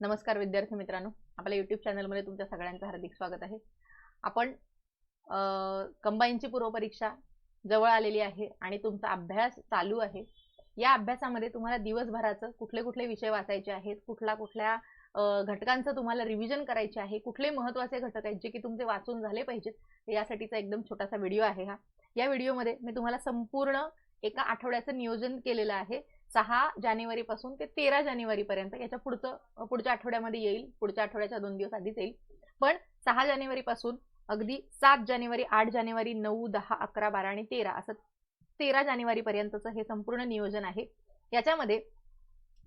नमस्कार विद्यार्थी मित्रांनो. आपल्या युट्यूब चॅनलमध्ये तुमच्या सगळ्यांचं हार्दिक स्वागत आहे. आपण कंबाईनची पूर्वपरीक्षा जवळ आलेली आहे आणि तुमचा अभ्यास चालू आहे. या अभ्यासामध्ये तुम्हाला दिवसभराचं कुठले कुठले विषय वाचायचे आहेत कुठल्या कुठल्या घटकांचं तुम्हाला रिव्हिजन करायचे आहे कुठले महत्त्वाचे घटक आहेत जे की तुमचे वाचून झाले पाहिजेत यासाठीचा एकदम छोटासा व्हिडिओ आहे हा. या व्हिडिओमध्ये मी तुम्हाला संपूर्ण एका आठवड्याचं नियोजन केलेलं आहे. सहा जानेवारी पासून ते तेरा जानेवारी पर्यंत याच्या पुढचं पुढच्या आठवड्यामध्ये येईल पुढच्या आठवड्याच्या दोन दिवस आधीच येईल. पण सहा जानेवारी पासून अगदी सात जानेवारी आठ जानेवारी नऊ दहा अकरा बारा आणि तेरा असं तेरा जानेवारी पर्यंतचं हे संपूर्ण नियोजन आहे. याच्यामध्ये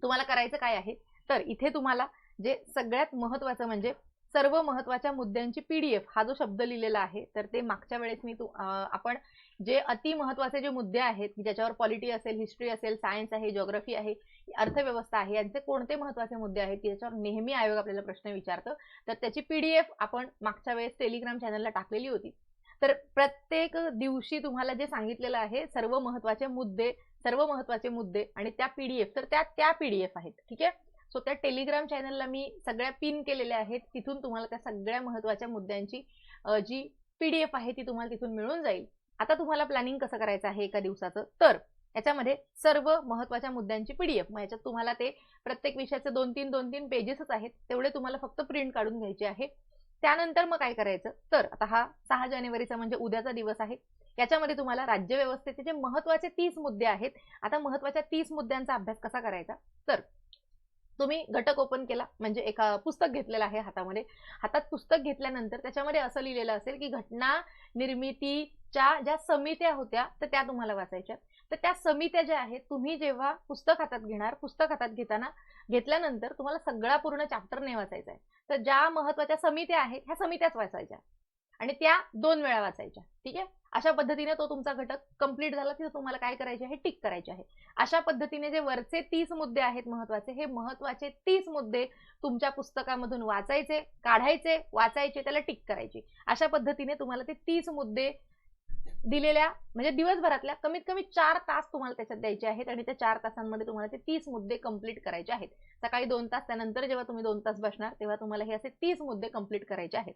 तुम्हाला करायचं काय आहे? तर इथे तुम्हाला जे सगळ्यात महत्वाचं म्हणजे सर्व महत्त्वाच्या मुद्द्यांची पीडीएफ हा जो शब्द लिहिलेला आहे तर ते मागच्या वेळेस मी तू आपण जे अति महत्त्वाचे जे मुद्दे आहेत की ज्याच्यावर पॉलिटी असेल हिस्ट्री असेल सायन्स आहे जॉग्रफी आहे अर्थव्यवस्था आहे यांचे कोणते महत्त्वाचे मुद्दे आहेत की ज्याच्यावर नेहमी आयोग आपल्याला प्रश्न विचारतं तर त्याची पीडीएफ आपण मागच्या वेळेस टेलिग्राम चॅनलला टाकलेली होती. तर प्रत्येक दिवशी तुम्हाला जे सांगितलेलं आहे सर्व महत्त्वाचे मुद्दे सर्व महत्त्वाचे मुद्दे आणि त्या पीडीएफ तर त्या त्या पीडीएफ आहेत ठीक आहे? सो त्या टेलिग्राम चॅनलला मी सगळ्या पिन केलेल्या आहेत. तिथून तुम्हाला त्या सगळ्या महत्त्वाच्या मुद्द्यांची जी पी डी एफ आहे ती तुम्हाला तिथून मिळून जाईल. आता तुम्हाला प्लॅनिंग कसं करायचं आहे एका दिवसाचं? तर याच्यामध्ये सर्व महत्त्वाच्या मुद्द्यांची पी डी एफ मग याच्यात तुम्हाला ते प्रत्येक विषयाचे दोन तीन दोन तीन पेजेसच आहेत. तेवढे तुम्हाला फक्त प्रिंट काढून घ्यायचे आहे. त्यानंतर मग काय करायचं? तर आता हा सहा जानेवारीचा म्हणजे उद्याचा दिवस आहे. याच्यामध्ये तुम्हाला राज्यव्यवस्थेचे जे महत्त्वाचे तीस मुद्दे आहेत आता महत्त्वाच्या तीस मुद्द्यांचा अभ्यास कसा करायचा? तर तुम्ही घटक ओपन केला म्हणजे एका पुस्तक घेतलेलं आहे हातामध्ये. हातात पुस्तक घेतल्यानंतर त्याच्यामध्ये असं लिहिलेलं असेल की घटना निर्मितीच्या ज्या समित्या होत्या तर त्या तुम्हाला वाचायच्या तर त्या समित्या ज्या आहेत तुम्ही जेव्हा पुस्तक हातात घेणार पुस्तक हातात घेताना घेतल्यानंतर तुम्हाला सगळा पूर्ण चॅप्टर नाही वाचायचा आहे. तर ज्या महत्त्वाच्या समित्या आहेत ह्या समित्याच वाचायच्या. आणि त्या दोन वेळा वाचायच्या. ठीक आहे? अशा पद्धतीने तो तुमचा घटक कंप्लीट झाला की तुम्हाला काय करायचे आहे? टिक करायचे आहे. अशा पद्धतीने जे वरचे तीस मुद्दे आहेत महत्त्वाचे हे महत्त्वाचे तीस मुद्दे तुमच्या पुस्तकामधून वाचायचे काढायचे वाचायचे त्याला टिक करायचे. अशा पद्धतीने तुम्हाला ते तीस मुद्दे दिलेल्या म्हणजे दिवसभरातल्या कमीत कमी चार तास तुम्हाला त्याच्यात द्यायचे आहेत आणि त्या चार तासांमध्ये तुम्हाला ते तीस मुद्दे कंप्लीट करायचे आहेत. सकाळी दोन तास त्यानंतर जेव्हा तुम्ही दोन तास बसणार तेव्हा तुम्हाला हे असे तीस मुद्दे कंप्लीट करायचे आहेत.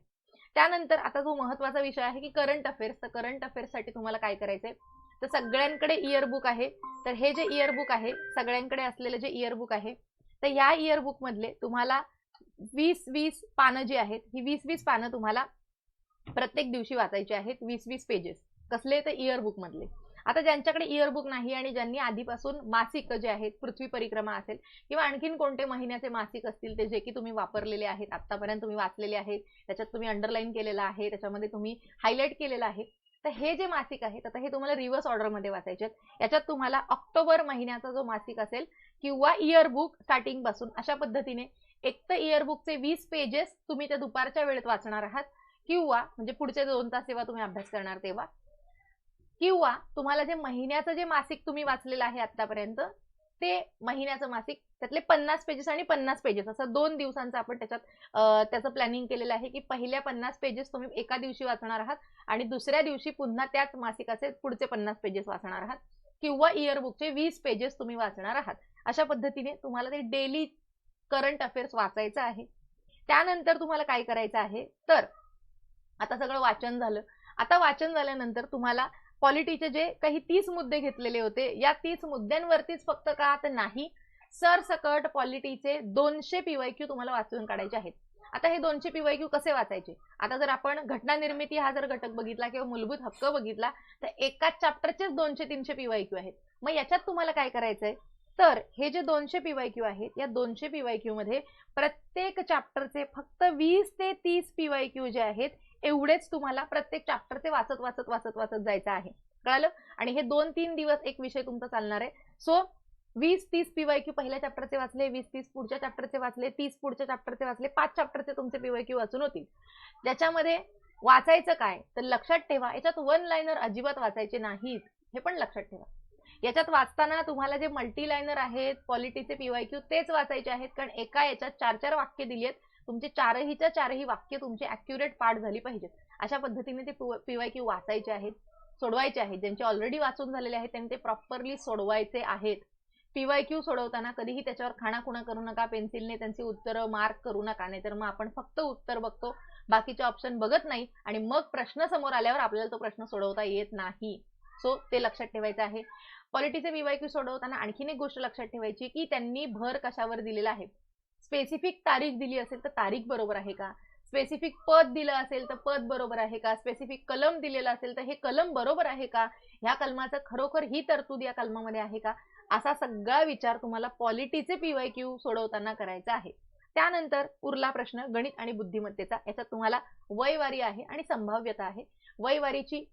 त्यानंतर आता जो महत्त्वाचा विषय आहे की करंट अफेअर्स तर करंट अफेअर्ससाठी तुम्हाला काय करायचंय? तर सगळ्यांकडे इयरबुक आहे. तर हे जे इयरबुक आहे सगळ्यांकडे असलेलं जे इयरबुक आहे तर या इयरबुक मधले तुम्हाला वीस वीस पानं जी आहेत ही वीस वीस पानं तुम्हाला प्रत्येक दिवशी वाचायची आहेत वीस वीस पेजेस कसले? तर इयरबुक मधले. आता ज्यांच्याकडे इयरबुक नाही आणि ज्यांनी आधीपासून मासिक जे आहेत पृथ्वी परिक्रमा असेल किंवा आणखीन कोणते महिन्याचे मासिक असतील ते जे की तुम्ही वापरलेले आहेत आतापर्यंत तुम्ही वाचलेले आहेत त्याच्यात तुम्ही अंडरलाईन केलेलं आहे त्याच्यामध्ये तुम्ही हायलाईट केलेलं आहे तर हे जे मासिक आहेत आता हे तुम्हाला रिव्हर्स ऑर्डरमध्ये वाचायचे आहेत. याच्यात तुम्हाला ऑक्टोबर महिन्याचा जो मासिक असेल किंवा इयरबुक स्टार्टिंगपासून अशा पद्धतीने एक तर इयरबुकचे वीस पेजेस तुम्ही त्या दुपारच्या वेळेत वाचणार आहात किंवा म्हणजे पुढचे दोन तास जेव्हा तुम्ही अभ्यास करणार तेव्हा किंवा तुम्हाला जे महिन्याचं जे मासिक तुम्ही वाचलेलं आहे आतापर्यंत ते महिन्याचं मासिक त्यातले पन्नास पेजेस आणि पन्नास पेजेस असं दोन दिवसांचं आपण त्याच्यात त्याचं प्लॅनिंग केलेलं आहे की पहिल्या पन्नास पेजेस तुम्ही एका दिवशी वाचणार आहात आणि दुसऱ्या दिवशी पुन्हा त्याच मासिकाचे पुढचे पन्नास पेजेस वाचणार आहात किंवा इयरबुकचे वीस पेजेस तुम्ही वाचणार आहात. अशा पद्धतीने तुम्हाला ते डेली करंट अफेअर्स वाचायचं आहे. त्यानंतर तुम्हाला काय करायचं आहे? तर आता सगळं वाचन झालं. आता वाचन झाल्यानंतर तुम्हाला पॉलिटीचे जे काही तीस मुद्दे घेतलेले होते या तीस मुद्द्यांवरतीच फक्त का तर नाही सरसकट पॉलिटीचे दोनशे पीवायक्यू तुम्हाला वाचून काढायचे आहेत. आता हे दोनशे पीवायक्यू कसे वाचायचे? आता जर आपण घटना निर्मिती हा जर घटक बघितला किंवा मूलभूत हक्क बघितला तर एकाच चॅप्टरचेच दोनशे तीनशे पीवायक्यू आहेत. मग याच्यात तुम्हाला काय करायचंय? तर हे जे दोनशे पीवायक्यू आहेत या दोनशे पीवायक्यू मध्ये प्रत्येक चॅप्टरचे फक्त वीस ते तीस पीवायक्यू जे आहेत एवढेच तुम्हाला प्रत्येक चॅप्टरचे वाचत वाचत वाचत वाचत जायचं आहे. कळालं? आणि हे दोन तीन दिवस एक विषय तुमचा चालणार आहे. सो वीस तीस पीवायक्यू पहिल्या चॅप्टरचे वाचले वीस तीस पुढच्या चॅप्टरचे वाचले तीस पुढच्या चॅप्टरचे वाचले पाच चॅप्टरचे तुमचे पीवायक्यू वाचून होतील. ज्याच्यामध्ये वाचायचं काय? तर लक्षात ठेवा याच्यात वन लाईनर अजिबात वाचायचे नाहीत. हे पण लक्षात ठेवा. याच्यात वाचताना तुम्हाला जे मल्टी लाईनर आहेत पॉलिटीचे पीवायक्यू तेच वाचायचे आहेत कारण एका याच्यात चार चार वाक्य दिली आहेत. तुमचे चारहीच्या चारही वाक्य तुमची अॅक्युरेट पाठ झाली पाहिजेत. अशा पद्धतीने ते पीवायक्यू वाचायचे आहेत सोडवायचे आहेत. ज्यांचे ऑलरेडी वाचून झालेले आहेत त्यांनी ते प्रॉपरली सोडवायचे आहेत. पीवाय क्यू सोडवताना कधीही त्याच्यावर खाणाखुणा करू नका पेन्सिलने त्यांची उत्तरं मार्क करू नका नाहीतर मग आपण फक्त उत्तर बघतो. बाकीचे ऑप्शन बघत नाही आणि मग प्रश्न समोर आल्यावर आपल्याला तो प्रश्न सोडवता येत नाही. सो ते लक्षात ठेवायचं आहे. पॉलिटीचे क्यू सोडवताना आणखीन एक गोष्ट लक्षात ठेवायची की त्यांनी भर कशावर दिलेला आहे? स्पेसिफिक तारीख दिली असेल तर तारीख बरोबर आहे का? स्पेसिफिक पद दिलं असेल तर पद बरोबर आहे का? स्पेसिफिक कलम दिलेलं असेल तर हे कलम बरोबर आहे का? ह्या कलमाचं खरोखर ही तरतूद या कलमामध्ये आहे का? असा सगळा विचार तुम्हाला पॉलिटीचे पीवाय क्यू सोडवताना करायचा आहे. त्यानंतर उरला प्रश्न गणित आणि बुद्धिमत्तेचा. याच्यात तुम्हाला वयवारी आहे आणि संभाव्यता आहे. वयवारीची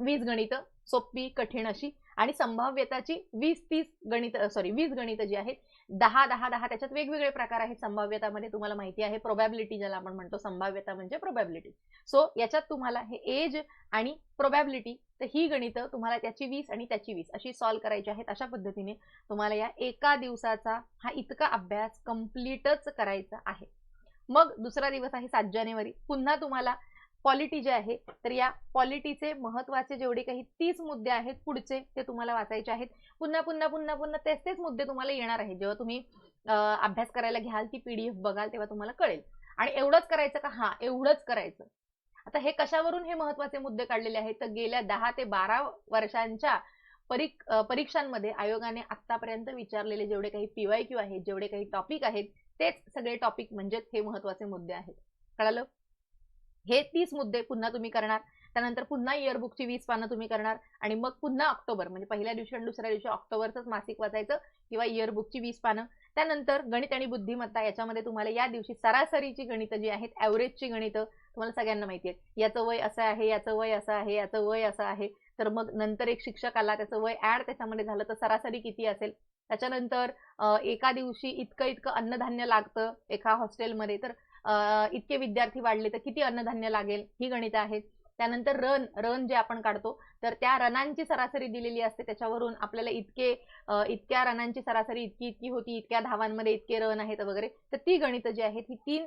वीस गणित सोपी कठीण अशी आणि संभाव्यताची वीस तीस गणित सॉरी वीस गणित जी आहेत दहा दहा दहा त्याच्यात वेगवेगळे प्रकार आहेत. संभाव्यतामध्ये तुम्हाला माहिती आहे. प्रोबॅबिलिटी ज्याला आपण म्हणतो संभाव्यता म्हणजे प्रोबॅबिलिटी सो याच्यात तुम्हाला हे एज आणि प्रोबॅबिलिटी तर ही गणित तुम्हाला त्याची वीस आणि त्याची वीस अशी सॉल्व्ह करायची आहेत. अशा पद्धतीने तुम्हाला या एका दिवसाचा हा इतका अभ्यास कम्प्लीटच करायचा आहे. मग दुसरा दिवस आहे सात जानेवारी. पुन्हा तुम्हाला पॉलिटी जे आहे तर या पॉलिटीचे महत्त्वाचे जेवढे काही तीस मुद्दे आहेत पुढचे ते तुम्हाला वाचायचे आहेत. पुन्हा पुन्हा पुन्हा पुन्हा तेच तेच मुद्दे तुम्हाला येणार आहेत. जेव्हा तुम्ही अभ्यास करायला घ्याल ती पीडीएफ बघाल तेव्हा तुम्हाला कळेल. आणि एवढंच करायचं का? हा एवढंच करायचं. आता हे कशावरून हे महत्त्वाचे मुद्दे काढलेले आहेत? तर गेल्या दहा ते बारा वर्षांच्या परीक्षांमध्ये आयोगाने आतापर्यंत विचारलेले जेवढे काही पीवाय क्यू आहेत जेवढे काही टॉपिक आहेत तेच सगळे टॉपिक म्हणजेच हे महत्त्वाचे मुद्दे आहेत. कळालं? हे तीस मुद्दे पुन्हा तुम्ही करणार त्यानंतर पुन्हा इयरबुकची वीस पानं तुम्ही करणार आणि मग पुन्हा ऑक्टोबर म्हणजे पहिल्या दिवशी आणि दुसऱ्या दिवशी ऑक्टोबरचंच मासिक वाचायचं किंवा इयरबुकची वीस पानं. त्यानंतर गणित आणि बुद्धिमत्ता याच्यामध्ये तुम्हाला या दिवशी सरासरीची गणितं जी आहेत ॲव्हरेजची गणितं तुम्हाला सगळ्यांना माहिती आहेत. याचं वय असं आहे याचं वय असं आहे याचं वय असं आहे. तर मग नंतर एक शिक्षक आला त्याचं वय ॲड त्याच्यामध्ये झालं तर सरासरी किती असेल? त्याच्यानंतर एका दिवशी इतकं इतकं अन्नधान्य लागतं एका हॉस्टेलमध्ये तर इतके विद्यार्थी वाढले तर किती अन्नधान्य लागेल? ही गणित आहेत त्यानंतर रन रन जे आपण काढतो तर त्या रनांची सरासरी दिलेली असते. त्याच्यावरून आपल्याला इतके इतक्या रनांची सरासरी इतकी इतकी होती इतक्या धावांमध्ये इतके रन आहेत वगैरे. तर ती गणित जी आहेत ही तीन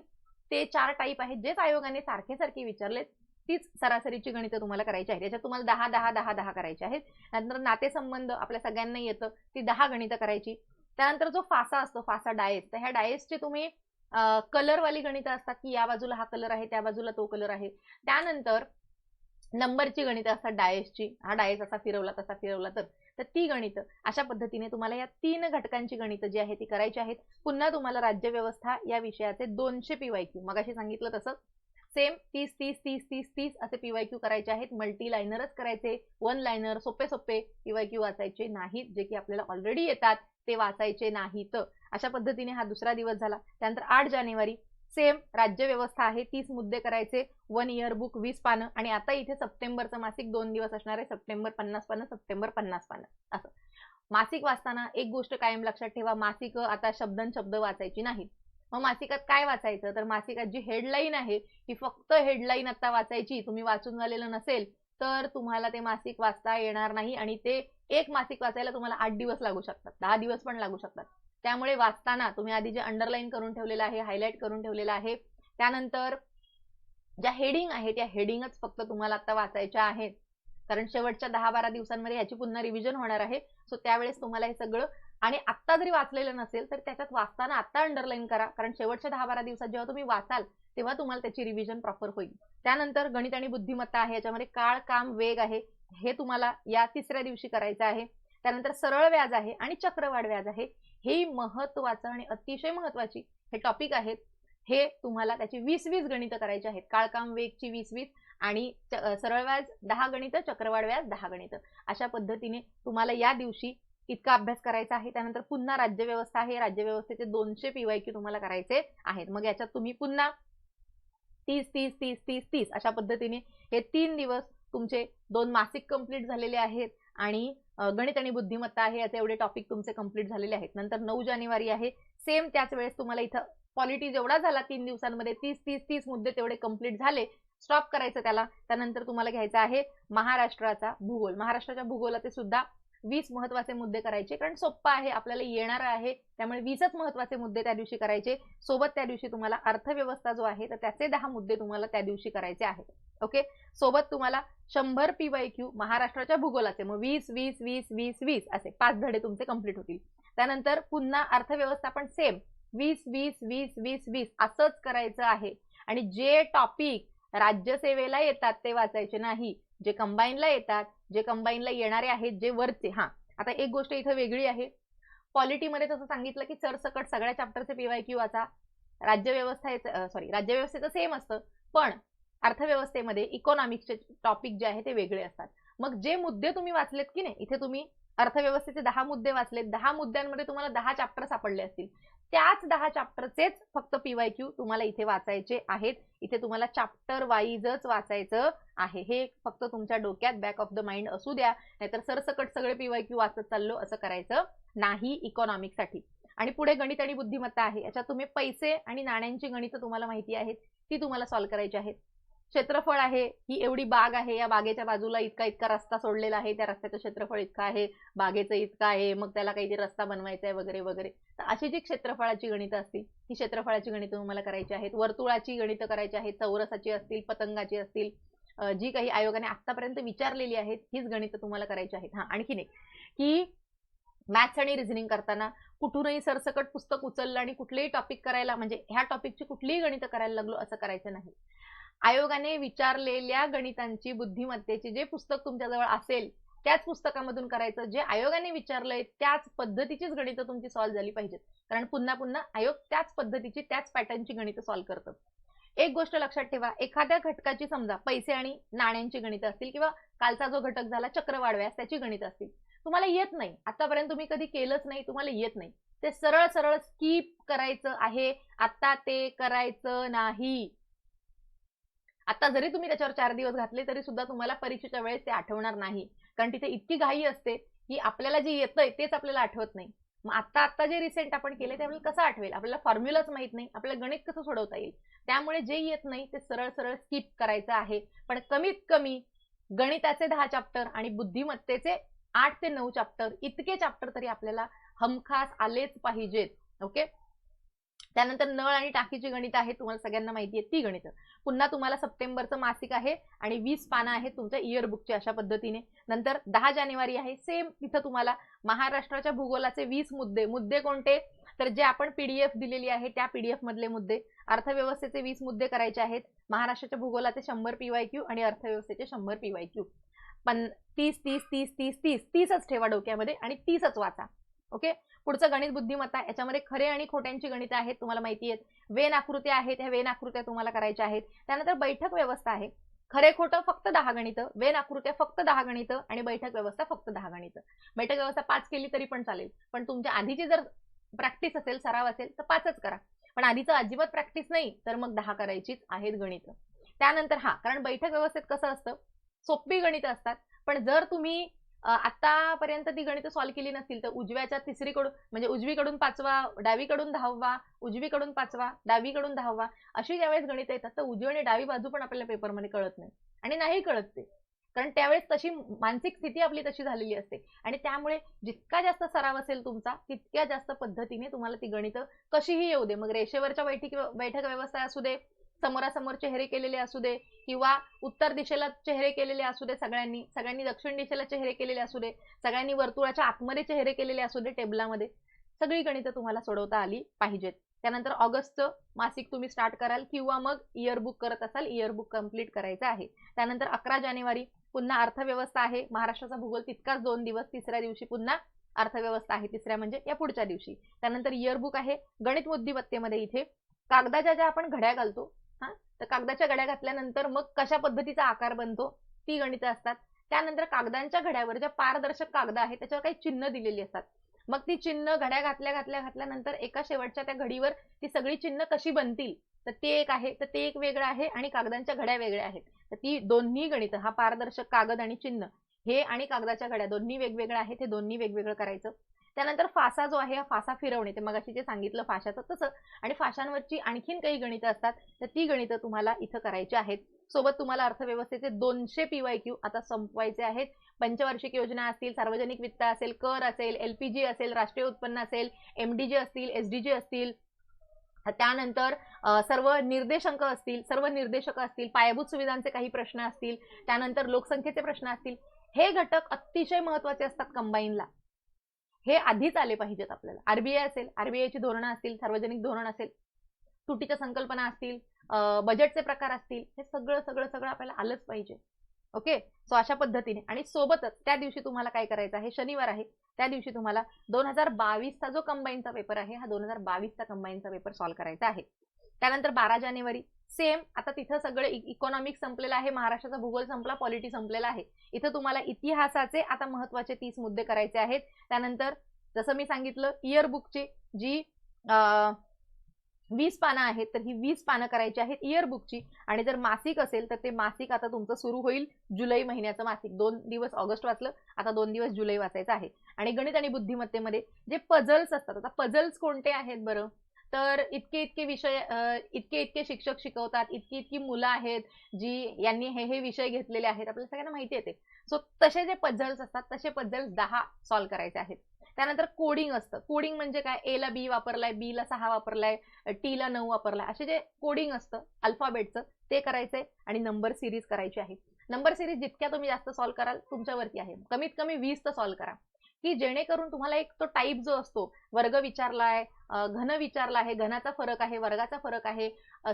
ते चार टाईप आहेत जेच आयोगाने सारखे सारखे विचारलेत तीच सरासरीची गणितं तुम्हाला करायची आहेत. याच्यात तुम्हाला दहा दहा दहा दहा करायचे आहेत. नंतर नातेसंबंध आपल्या सगळ्यांना येतं ती दहा गणितं करायची. त्यानंतर जो फासा असतो फासा डायस तर ह्या डायसचे तुम्ही कलरवाली गणितं असतात की या बाजूला हा कलर आहे त्या बाजूला तो कलर आहे. त्यानंतर नंबरची गणितं असतात डायसची. हा डायस असा फिरवला तसा फिरवला. तर तर ती गणितं. अशा पद्धतीने तुम्हाला या तीन घटकांची गणितं जी आहे ती करायची आहेत. पुन्हा तुम्हाला राज्यव्यवस्था या विषयाचे दोनशे पीवायक्यू मगाशी सांगितलं तसं. सेम तीस तीस तीस तीस तीस असे पीवायक्यू करायचे आहेत. मल्टी लायनरच करायचे. वन लायनर सोपे सोपे पीवायक्यू वाचायचे नाहीत जे की आपल्याला ऑलरेडी येतात. ते वाचायचे नाहीत. अशा पद्धतीने हा दुसरा दिवस झाला. त्यानंतर आठ जानेवारी सेम राज्य व्यवस्था आहे. तीस मुद्दे करायचे. वन इयर बुक वीस पानं. आणि आता इथे सप्टेंबरचं मासिक दोन दिवस असणार आहे. सप्टेंबर पन्नास पानं सप्टेंबर पन्नास पानं. असं. मासिक वाचताना एक गोष्ट कायम लक्षात ठेवा. मासिक आता शब्दन शब्द वाचायची नाही मग मासिकात काय वाचायचं? तर मासिकात जी हेडलाईन आहे ती फक्त हेडलाईन आता वाचायची. तुम्ही वाचून झालेलं नसेल तर तुम्हाला ते मासिक वाचता येणार नाही आणि ते एक मासिक वाचायला तुम्हाला आठ दिवस लागू शकतात दहा दिवस पण लागू शकतात. त्यामुळे वाचताना तुम्ही आधी जे अंडरलाईन करून ठेवलेलं आहे हायलाईट करून ठेवलेलं आहे त्यानंतर ज्या हेडिंग आहेत त्या हेडिंगच फक्त तुम्हाला आता वाचायच्या आहेत. कारण शेवटच्या दहा बारा दिवसांमध्ये याची पुन्हा रिव्हिजन होणार आहे. सो त्यावेळेस तुम्हाला हे सगळं आणि आत्ता जरी वाचलेलं नसेल तर त्याच्यात वाचताना आता अंडरलाईन करा. कारण शेवटच्या दहा बारा दिवसात जेव्हा तुम्ही वाचाल तेव्हा तुम्हाला त्याची रिव्हिजन प्रॉपर होईल. त्यानंतर गणित आणि बुद्धिमत्ता आहे याच्यामध्ये काळ काम वेग आहे हे तुम्हाला या तिसऱ्या दिवशी करायचं आहे. त्यानंतर सरळ व्याज आहे आणि चक्रवाढ व्याज आहे. हे महत्वाचं आणि अतिशय महत्वाची हे टॉपिक आहेत. हे तुम्हाला त्याची वीस वीस गणितं करायची आहेत. काळकाम वेगची वीस वीस आणि सरळ व्याज दहा गणितं चक्रवाढ व्याज दहा गणितं. अशा पद्धतीने तुम्हाला या दिवशी इतका अभ्यास करायचा आहे. त्यानंतर पुन्हा राज्यव्यवस्था आहे. राज्यव्यवस्थेचे दोनशे पीवायक्यू तुम्हाला करायचे आहेत. मग याच्यात तुम्ही पुन्हा तीस तीस तीस तीस तीस अशा पद्धतीने हे तीन दिवस तुमचे दोन मासिक कंप्लीट झालेले आहेत आणि गणित आणि बुद्धिमत्ता आहे याचे एवढे टॉपिक तुमचे कंप्लीट झालेले आहेत. नंतर नऊ जानेवारी आहे. सेम त्याच वेळेस तुम्हाला इथं पॉलिटी जेवढा झाला तीन दिवसांमध्ये तीस तीस तीस मुद्दे तेवढे कंप्लीट झाले. स्टॉप करायचं त्याला. त्यानंतर तुम्हाला घ्यायचं आहे महाराष्ट्राचा भूगोल. महाराष्ट्राच्या भूगोलाचे सुद्धा वीस महत्त्वाचे मुद्दे करायचे कारण सोप्पा आहे आपल्याला येणार आहे. त्यामुळे वीसच महत्त्वाचे मुद्दे त्या दिवशी करायचे. सोबत त्या दिवशी तुम्हाला अर्थव्यवस्था जो आहे तर त्याचे दहा मुद्दे तुम्हाला त्या दिवशी करायचे आहेत. ओके? सोबत तुम्हाला शंभर पी वाय क्यू महाराष्ट्राच्या भूगोलाचे मग वीस वीस वीस वीस वीस असे पाच धडे तुमचे कंप्लीट होतील. त्यानंतर पुन्हा अर्थव्यवस्था पण सेम वीस वीस वीस वीस वीस असंच करायचं आहे. आणि जे टॉपिक राज्यसेवेला येतात ते वाचायचे नाही. जे कंबाईनला येतात जे कंबाईनला येणारे आहेत जे वरचे हा. आता एक गोष्ट इथं वेगळी आहे. पॉलिटीमध्ये तसं सांगितलं की सरसकट सगळ्या चॅप्टरचे पीवाय क्यू वाचा राज्यव्यवस्था सॉरी राज्यव्यवस्थेचं सेम असतं. पण अर्थव्यवस्थेमध्ये इकॉनॉमिक्सचे टॉपिक जे आहे ते वेगळे असतात. मग जे मुद्दे तुम्ही वाचलेत की नाही इथे तुम्ही अर्थव्यवस्थेचे दहा मुद्दे वाचलेत. दहा मुद्द्यांमध्ये तुम्हाला दहा चॅप्टर सापडले असतील. त्याच दहा चॅप्टरचेच फक्त पीवाय क्यू तुम्हाला इथे वाचायचे आहेत. इथे तुम्हाला चॅप्टर वाईजच वाचायचं आहे. हे फक्त तुमच्या डोक्यात बॅक ऑफ द माइंड असू द्या. नाहीतर सरसकट सगळे पीवाय क्यू वाचत चाललो असं करायचं नाही इकॉनॉमिकसाठी आणि पुढे गणित आणि बुद्धिमत्ता आहे. याच्यात तुम्ही पैसे आणि नाण्यांची गणितं तुम्हाला माहिती आहेत. ती तुम्हाला सॉल्व्ह करायची आहेत. क्षेत्रफळ आहे ही एवढी बाग आहे या बागेच्या बाजूला इतका इतका रस्ता सोडलेला आहे त्या रस्त्याचं क्षेत्रफळ इतकं आहे बागेचं इतकं आहे मग त्याला काहीतरी रस्ता बनवायचा आहे वगैरे वगैरे. तर अशी जी क्षेत्रफळाची गणितं असतील ही क्षेत्रफळाची गणितं तुम्हाला करायची आहेत. वर्तुळाची गणितं करायची आहेत चौरसाची असतील पतंगाची असतील जी काही आयोगाने आतापर्यंत विचारलेली आहेत हीच गणितं तुम्हाला करायची आहेत. हा आणखीन एक की मॅथ्स आणि रिझनिंग करताना कुठूनही सरसकट पुस्तक उचललं आणि कुठलेही टॉपिक करायला म्हणजे ह्या टॉपिकची कुठलीही गणितं करायला लागलो असं करायचं नाही. आयोगाने विचारलेल्या गणितांची बुद्धिमत्तेची जे पुस्तक तुमच्याजवळ असेल त्याच पुस्तकामधून करायचं. जे आयोगाने विचारलंय त्याच पद्धतीचीच गणितं तुमची सॉल्व्ह झाली पाहिजेत. कारण पुन्हा पुन्हा आयोग त्याच पद्धतीची त्याच पॅटर्नची गणितं सॉल्व्ह करतात एक गोष्ट लक्षात ठेवा. एखाद्या घटकाची समजा पैसे आणि नाण्यांची गणितं असतील किंवा कालचा जो घटक झाला चक्रवाढव्यास त्याची गणितं असतील. तुम्हाला येत नाही. आतापर्यंत तुम्ही कधी केलंच नाही तुम्हाला येत नाही. ते सरळ सरळ स्कीप करायचं आहे. आता ते करायचं नाही. आता जरी तुम्ही त्याच्यावर चार दिवस घातले तरी सुद्धा तुम्हाला परीक्षेच्या वेळेस ते आठवणार नाही. कारण तिथे इतकी घाई असते की आपल्याला जे येतंय तेच आपल्याला आठवत नाही. मग आता आता जे रिसेंट आपण केले त्यावेळेला कसं आठवेल? आपल्याला फॉर्म्युलाच माहीत नाही. आपल्याला गणित कसं सोडवता येईल? त्यामुळे जे येत नाही ते सरळ सरळ स्किप करायचं आहे. पण कमीत कमी गणिताचे दहा चॅप्टर आणि बुद्धिमत्तेचे आठ ते नऊ चॅप्टर इतके चॅप्टर तरी आपल्याला हमखास आलेच पाहिजेत. ओके त्यानंतर नळ आणि टाकीची गणित आहे तुम्हाला सगळ्यांना माहिती आहे ती गणित. पुन्हा तुम्हाला सप्टेंबरचं मासिक आहे आणि वीस पानं आहेत तुमच्या इयरबुकचे अशा पद्धतीने. नंतर दहा जानेवारी आहे सेम तिथं तुम्हाला महाराष्ट्राच्या भूगोलाचे वीस मुद्दे. मुद्दे कोणते? तर जे आपण पीडीएफ दिलेली आहे त्या पीडीएफ मधले मुद्दे. अर्थव्यवस्थेचे वीस मुद्दे करायचे आहेत. महाराष्ट्राच्या भूगोलाचे शंभर पीवाय क्यू आणि अर्थव्यवस्थेचे शंभर पीवाय क्यू. पण तीस तीस तीस तीस तीस तीसच ठेवा डोक्यामध्ये आणि तीसच वाचा. ओके? पुढचं गणित बुद्धिमत्ता याच्यामध्ये खरे आणि खोट्यांची गणित आहेत तुम्हाला माहिती आहेत. वेन आकृत्या आहेत ह्या वेन आकृत्या तुम्हाला करायच्या आहेत. त्यानंतर बैठक व्यवस्था आहे. खरे खोटं फक्त दहा गणित वेन आकृत्या फक्त दहा गणित आणि बैठक व्यवस्था फक्त दहा गणित. बैठक व्यवस्था पाच केली तरी पण चालेल. पण तुमच्या आधीची जर प्रॅक्टिस असेल सराव असेल तर पाचच करा. पण आधीचं अजिबात प्रॅक्टिस नाही तर मग दहा करायचीच आहेत गणित. त्यानंतर हा कारण बैठक व्यवस्थेत कसं असतं? सोपी गणित असतात. पण जर तुम्ही आतापर्यंत ती गणित सॉल्व्ह केली नसतील तर उजव्याच्या तिसरीकडून म्हणजे उजवीकडून पाचवा डावीकडून दहावा उजवीकडून पाचवा डावीकडून दहावा अशी ज्यावेळेस गणित येतात तर उजवी आणि डावी बाजू पण आपल्याला पेपरमध्ये कळत नाही. आणि नाही कळत ते. कारण त्यावेळेस तशी मानसिक स्थिती आपली तशी झालेली असते. आणि त्यामुळे जितका जास्त सराव असेल तुमचा तितक्या जास्त पद्धतीने तुम्हाला ती गणितं कशीही येऊ दे. मग रेषेवरच्या बैठक बैठक व्यवस्था असू दे समोरासमोर चेहरे केलेले असू दे किंवा उत्तर दिशेला चेहरे केलेले असू दे सगळ्यांनी सगळ्यांनी दक्षिण दिशेला चेहरे केलेले असू दे सगळ्यांनी वर्तुळाच्या आतमध्ये चेहरे केलेले असू दे टेबलामध्ये सगळी गणितं तुम्हाला सोडवता आली पाहिजेत. त्यानंतर ऑगस्टचं मासिक तुम्ही स्टार्ट कराल किंवा मग इयरबुक करत असाल इयरबुक कंप्लीट करायचं आहे. त्यानंतर अकरा जानेवारी पुन्हा अर्थव्यवस्था आहे. महाराष्ट्राचा भूगोल तितकाच दोन दिवस तिसऱ्या दिवशी पुन्हा अर्थव्यवस्था आहे. तिसऱ्या म्हणजे या पुढच्या दिवशी. त्यानंतर इयरबुक आहे गणित बुद्धिमत्तेमध्ये इथे. कागदाच्या ज्या आपण घड्या घालतो तर कागदाच्या घड्या घातल्यानंतर मग कशा पद्धतीचा आकार बनतो? ती गणितं असतात. त्यानंतर कागदांच्या घड्यावर ज्या पारदर्शक कागद आहे त्याच्यावर काही चिन्ह दिलेली असतात. मग ती चिन्ह घड्या घातल्या घातल्या घातल्यानंतर एका शेवटच्या त्या घडीवर ती सगळी चिन्ह कशी बनतील? तर ते एक आहे. तर ते एक वेगळं आहे आणि कागदांच्या घड्या वेगळ्या आहेत. तर ती दोन्ही गणित हा पारदर्शक कागद आणि चिन्ह हे आणि कागदाच्या घड्या दोन्ही वेगवेगळ्या आहेत. हे दोन्ही वेगवेगळं करायचं. त्यानंतर फासा जो आहे हा फासा फिरवणे. ते मगाशी जे सांगितलं फाशाचं तसं. आणि फाशांवरची आणखीन काही गणितं असतात तर ती गणितं तुम्हाला इथं करायची आहेत. सोबत तुम्हाला अर्थव्यवस्थेचे दोनशे पीवाय क्यू आता संपवायचे आहेत. पंचवार्षिक योजना असतील सार्वजनिक वित्त असेल कर असेल एलपीजी असेल राष्ट्रीय उत्पन्न असेल एमडीजी असतील एसडीजी असतील. त्यानंतर सर्व निर्देशांक असतील सर्व निर्देशक असतील पायाभूत सुविधांचे काही प्रश्न असतील त्यानंतर लोकसंख्येचे प्रश्न असतील. हे घटक अतिशय महत्त्वाचे असतात कंबाईनला हे आधीच आले पाहिजेत आपल्याला. आरबीआय असेल आरबीआयची धोरणं असतील सार्वजनिक धोरण असेल तुटीच्या संकल्पना असतील बजेटचे प्रकार असतील हे सगळं सगळं सगळं आपल्याला आलंच पाहिजे. ओके? सो अशा पद्धतीने. आणि सोबतच त्या दिवशी तुम्हाला काय करायचं आहे? शनिवार आहे. त्या दिवशी तुम्हाला दोन हजार बावीसचा जो कंबाईनचा पेपर आहे हा दोन हजार बावीसचा कंबाईनचा पेपर सॉल्व्ह करायचा आहे. त्यानंतर बारा जानेवारी सेम. आता तिथं सगळं इकॉनॉमिक संपलेलं आहे महाराष्ट्राचा भूगोल संपला पॉलिटी संपलेला आहे. इथं तुम्हाला इतिहासाचे आता महत्त्वाचे तीस मुद्दे करायचे आहेत. त्यानंतर जसं मी सांगितलं इयरबुकची जी वीस पानं आहेत तर ही वीस पानं करायची आहेत इयरबुकची आणि जर मासिक असेल तर ते मासिक आता तुमचं सुरू होईल जुलै महिन्याचं मासिक. दोन दिवस ऑगस्ट वाचलं आता दोन दिवस जुलै वाचायचं आहे. आणि गणित आणि बुद्धिमत्तेमध्ये जे पझल्स असतात आता पझल्स कोणते आहेत बरं? तर इतके इतके विषय इतके इतके शिक्षक शिकवतात इतकी इतकी मुलं आहेत जी यांनी हे हे विषय घेतलेले आहेत. आपल्याला सगळ्यांना माहिती येते सो तसे जे पझल्स असतात तसे पझल्स दहा सॉल्व्ह करायचे आहेत. त्यानंतर कोडिंग असतं. कोडिंग म्हणजे काय? ए ला बी वापरलाय बी ला सहा वापरलाय टी ला नऊ वापरलाय. असे जे कोडिंग असतं अल्फाबेटचं ते करायचंय आणि नंबर सिरीज करायची आहे. नंबर सिरीज जितक्या तुम्ही जास्त सॉल्व्ह कराल तुमच्यावरती आहे. कमीत कमी वीस तर सॉल्व्ह करा. की जेणेकरून तुम्हाला एक तो टाईप जो असतो वर्ग विचारलाय आहे घन विचारला आहे घनाचा फरक आहे वर्गाचा फरक आहे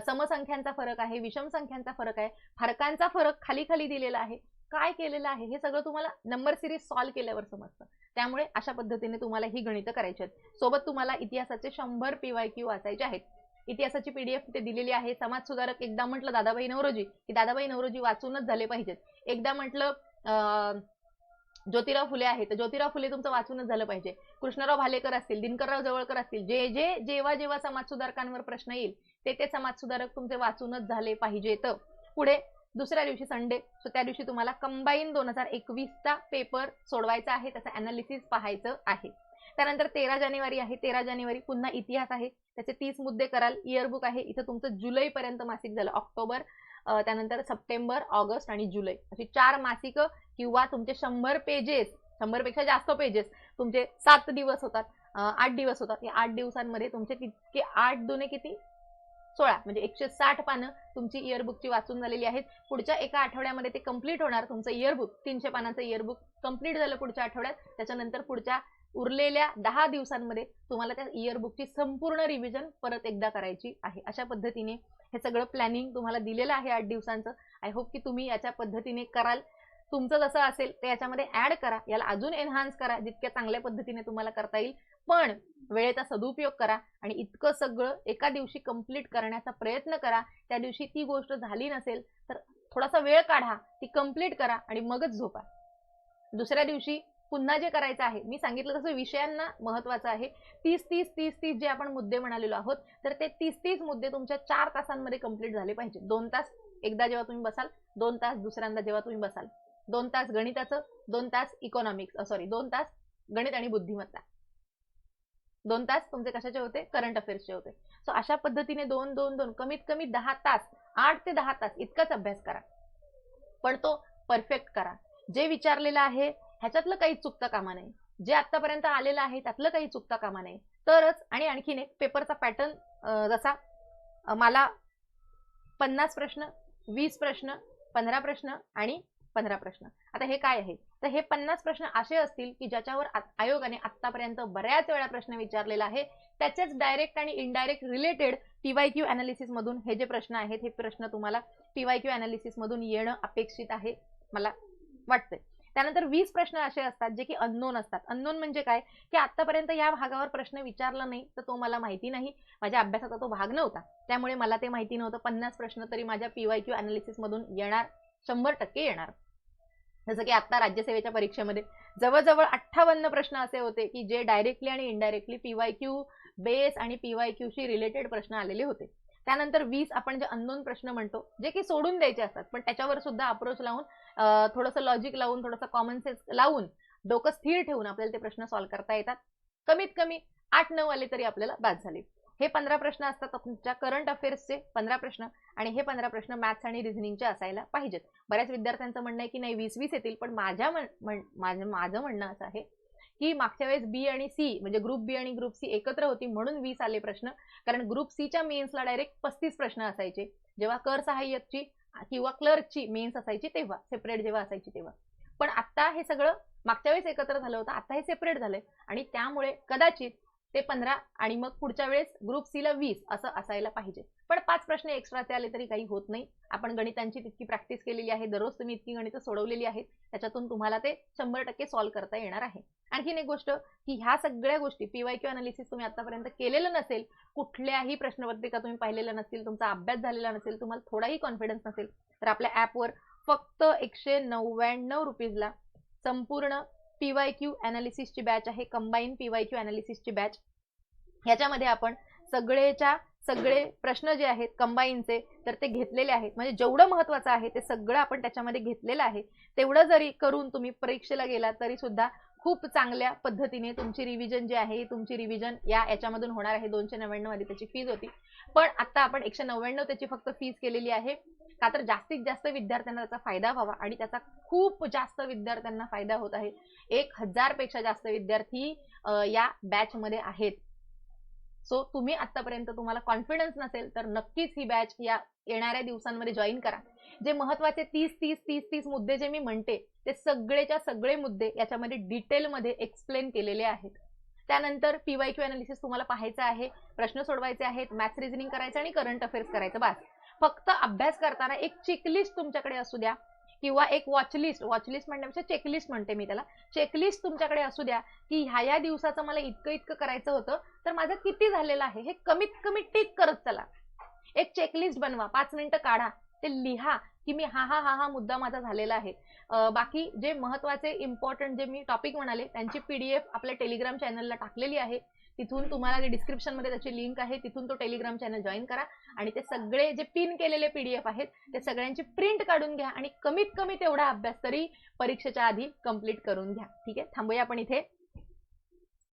समसंख्यांचा फरक आहे विषम संख्यांचा फरक आहे फरकांचा फरक खाली खाली दिलेला आहे काय केलेलं आहे हे सगळं तुम्हाला नंबर सिरीज सॉल्व केल्यावर समजतं. त्यामुळे अशा पद्धतीने तुम्हाला ही गणितं करायची आहेत. सोबत तुम्हाला इतिहासाचे शंभर पीवाय क्यू वाचायचे आहेत. इतिहासाची पीडीएफ ते दिलेली आहे. समाज सुधारक एकदा म्हटलं दादाबाई नवरोजी की दादाबाई नवरोजी वाचूनच झाले पाहिजेत. एकदा म्हटलं अं, ज्योतिराव फुले आहेत. तर ज्योतिराव फुले तुमचं वाचूनच झालं पाहिजे. कृष्णराव भालेकर असतील दिनकरराव जवळकर असतील जे जे जेव्हा जेव्हा समाज सुधारकांवर प्रश्न येईल ते ते समाज सुधारक तुमचे वाचूनच झाले पाहिजेत. पुढे दुसऱ्या दिवशी संडे सो त्या दिवशी तुम्हाला कंबाईन दोन हजार एकवीसचा पेपर सोडवायचा आहे त्याचं अनालिसिस पाहायचं आहे. त्यानंतर तेरा जानेवारी आहे तेरा जानेवारी पुन्हा इतिहास आहे त्याचे तीस मुद्दे कराल इयरबुक आहे इथं तुमचं जुलैपर्यंत मासिक झालं ऑक्टोबर त्यानंतर सप्टेंबर ऑगस्ट आणि जुलै. अशी चार मासिक किंवा तुमचे शंभर पेजेस शंभरपेक्षा जास्त पेजेस तुमचे सात दिवस होतात आठ दिवस होतात. या आठ दिवसांमध्ये तुमचे कितके आठ दुने किती? सोळा. म्हणजे एकशे साठ पानं तुमची इयरबुकची वाचून झालेली आहेत. पुढच्या एका आठवड्यामध्ये ते कंप्लीट होणार तुमचं इयरबुक तीनशे पानाचं इयरबुक कंप्लीट झालं पुढच्या आठवड्यात. त्याच्यानंतर पुढच्या उरलेल्या दहा दिवसांमध्ये तुम्हाला त्या इयरबुकची संपूर्ण रिव्हिजन परत एकदा करायची आहे. अशा पद्धतीने हे सगळं प्लॅनिंग तुम्हाला दिलेलं आहे आठ दिवसांचं. आय होप की तुम्ही याच्या पद्धतीने कराल. तुमचं जसं असेल ते याच्यामध्ये ऍड करा. याला अजून एन्हान्स करा. जितक्या चांगल्या पद्धतीने तुम्हाला करता येईल. पण वेळेचा सदुपयोग करा आणि इतकं सगळं एका दिवशी कंप्लीट करण्याचा प्रयत्न करा. त्या दिवशी ती गोष्ट झाली नसेल तर थोडासा वेळ काढा. ती कंप्लीट करा आणि मगच झोपा. दुसऱ्या दिवशी पुन्हा जे करायचं आहे मी सांगितलं तसं विषयांना महत्वाचं आहे. तीस तीस तीस तीस जे आपण मुद्दे म्हणालेलो आहोत तर ते तीस तीस मुद्दे तुमच्या चार तासांमध्ये कंप्लीट झाले पाहिजे. दोन तास एकदा जेव्हा तुम्ही बसाल दोन तास दुसऱ्यांदा जेव्हा तुम्ही बसाल दोन तास गणिताचं दोन तास इकॉनॉमिक्स सॉरी दोन तास गणित आणि बुद्धिमत्ता. दोन तास तुमचे कशाचे होते? करंट अफेअर्सचे होते. सो अशा पद्धतीने दोन दोन दोन कमीत कमी दहा तास आठ ते दहा तास इतकाच अभ्यास करा. पण तो परफेक्ट करा. जे विचारलेलं आहे ह्याच्यातलं काही चुकता कामा नाही जे आतापर्यंत आलेलं आहे त्यातलं काही चुकता कामा नाही तरच आणि आणखीन एक पेपरचा पॅटर्न जसा मला पन्नास प्रश्न वीस प्रश्न पंधरा प्रश्न आणि पंधरा प्रश्न. आता हे काय आहे? तर हे पन्नास प्रश्न असे असतील की ज्याच्यावर आयोगाने आतापर्यंत बऱ्याच वेळा प्रश्न विचारलेला आहे. त्याचेच डायरेक्ट आणि indirect related T Y Q अनालिसिसमधून हे जे प्रश्न आहेत हे प्रश्न तुम्हाला टीवाय क्यू अनालिसिसमधून येणं अपेक्षित आहे मला वाटतंय. त्यानंतर वीस प्रश्न असे असतात जे की अननोन असतात. अननोन म्हणजे काय? की आतापर्यंत या भागावर प्रश्न विचारला नाही तर तो मला माहिती नाही. माझ्या अभ्यासाचा तो भाग नव्हता. त्यामुळे मला ते माहिती नव्हतं. पन्नास प्रश्न तरी माझ्या पीवाय क्यू अनालिसिस मधून येणार शंभर टक्के येणार. जसं की आता राज्यसेवेच्या परीक्षेमध्ये जवळजवळ अठ्ठावन्न प्रश्न असे होते की जे डायरेक्टली आणि इनडायरेक्टली पीवाय क्यू बेस आणि पीवाय क्यूशी रिलेटेड प्रश्न आलेले होते. त्यानंतर वीस आपण जे अननोन प्रश्न म्हणतो जे की सोडून द्यायचे असतात पण त्याच्यावर सुद्धा अप्रोच लावून थोडंसं लॉजिक लावून थोडंसं कॉमन सेन्स लावून डोकं स्थिर ठेवून आपल्याला ते प्रश्न सॉल्व्ह करता येतात. कमीत कमी आठ नऊ आले तरी आपल्याला बाद झाले. हे पंधरा प्रश्न असतात तुमच्या करंट अफेअर्सचे पंधरा प्रश्न आणि हे पंधरा प्रश्न मॅथ्स आणि रिझनिंगचे असायला पाहिजेत. बऱ्याच विद्यार्थ्यांचं म्हणणं आहे की नाही वीस वीस येतील पण माझ्या माझं म्हणणं असं आहे की मागच्या वेळेस बी आणि सी म्हणजे ग्रुप बी आणि ग्रुप सी एकत्र होती म्हणून वीस आले प्रश्न. कारण ग्रुप सीच्या मेन्सला डायरेक्ट पस्तीस प्रश्न असायचे. जेव्हा कर सहाय्यकची किंवा क्लर्कची मेन्स असायची तेव्हा सेपरेट जेव्हा असायची तेव्हा. पण आता हे सगळं मागच्या वेळेस एकत्र झालं होतं आता हे सेपरेट झालंय. आणि त्यामुळे कदाचित ते पंधरा आणि मग पुढच्या वेळेस ग्रुप सी ला वीस असं असायला पाहिजे. पण पाच प्रश्न एक्स्ट्राचे आले तरी काही होत नाही. आपण गणितांची तितकी प्रॅक्टिस केलेली आहे. दररोज तुम्ही इतकी गणितं सोडवलेली आहेत. त्याच्यातून तुम्हाला ते शंभर टक्के सॉल्व्ह करता येणार आहे. आणखीन एक गोष्ट की ह्या सगळ्या गोष्टी पीवाय क्यू अनालिसिस तुम्ही आतापर्यंत केलेलं नसेल कुठल्याही प्रश्नपत्रिका तुम्ही पाहिलेल्या नसतील तुमचा अभ्यास झालेला नसेल तुम्हाला थोडाही कॉन्फिडन्स नसेल तर आपल्या ॲपवर फक्त एकशे नव्याण्णव रुपीजला संपूर्ण पीवाय क्यू अनालिसिसची बॅच आहे कंबाईन पीवाय क्यू अनालिसिसची बॅच ह्याच्यामध्ये आपण सगळेच्या सगळे प्रश्न जे आहेत कंबाईनचे तर ते घेतलेले आहेत. म्हणजे जेवढं महत्वाचं आहे ते सगळं आपण त्याच्यामध्ये घेतलेलं आहे. तेवढं जरी करून तुम्ही परीक्षेला गेला तरी सुद्धा खूप चांगल्या पद्धतीने तुमची रिव्हिजन जे आहे तुमची रिव्हिजन या याच्यामधून होणार आहे. दोनशे नव्याण्णव आधी त्याची फीज होती. पण आता आपण एकशे नव्याण्णव त्याची फक्त फीज केलेली आहे. का तर जास्तीत जास्त विद्यार्थ्यांना त्याचा फायदा व्हावा आणि त्याचा खूप जास्त विद्यार्थ्यांना फायदा होत आहे. एक हजारपेक्षा जास्त विद्यार्थी या बॅचमध्ये आहेत. सो तुम्ही आतापर्यंत तुम्हाला कॉन्फिडन्स नसेल तर नक्कीच ही बॅच या येणाऱ्या दिवसांमध्ये जॉईन करा. जे महत्त्वाचे तीस तीस तीस तीस मुद्दे जे मी म्हणते ते सगळेच्या सगळे मुद्दे याच्यामध्ये डिटेलमध्ये एक्सप्लेन केलेले आहेत. त्यानंतर पीवाय क्यू अनालिसिस तुम्हाला पाहायचं आहे प्रश्न सोडवायचे आहेत मॅथ्स रिझनिंग करायचं आणि करंट अफेअर्स करायचं. बस. फक्त अभ्यास करताना एक चेकलिस्ट तुमच्याकडे असू द्या किंवा एक वॉचलिस्ट वॉचलिस्ट म्हणण्यापेक्षा चेकलिस्ट म्हणते मी त्याला. चेकलिस्ट तुमच्याकडे असू द्या की ह्या या दिवसाचं मला इतकं इतकं करायचं होतं तर माझं किती झालेलं आहे हे कमीत कमी टिक करत चला. एक चेकलिस्ट बनवा पाच मिनिटं काढा ते लिहा की मी हा हा हा हा मुद्दा माझा झालेला आहे. बाकी जे महत्त्वाचे इम्पॉर्टंट जे मी टॉपिक म्हणाले त्यांची पीडीएफ आपल्या टेलिग्राम चॅनलला टाकलेली आहे. तिथून तुम्हाला डिस्क्रिप्शनमध्ये त्याची लिंक आहे तिथून तो टेलिग्राम चॅनल जॉईन करा. आणि ते सगळे जे पिन केलेले पीडीएफ आहेत ते सगळ्यांची प्रिंट काढून घ्या आणि कमीत कमी तेवढा अभ्यास तरी परीक्षेच्या आधी कंप्लीट करून घ्या. ठीक आहे? थांबूया आपण इथे.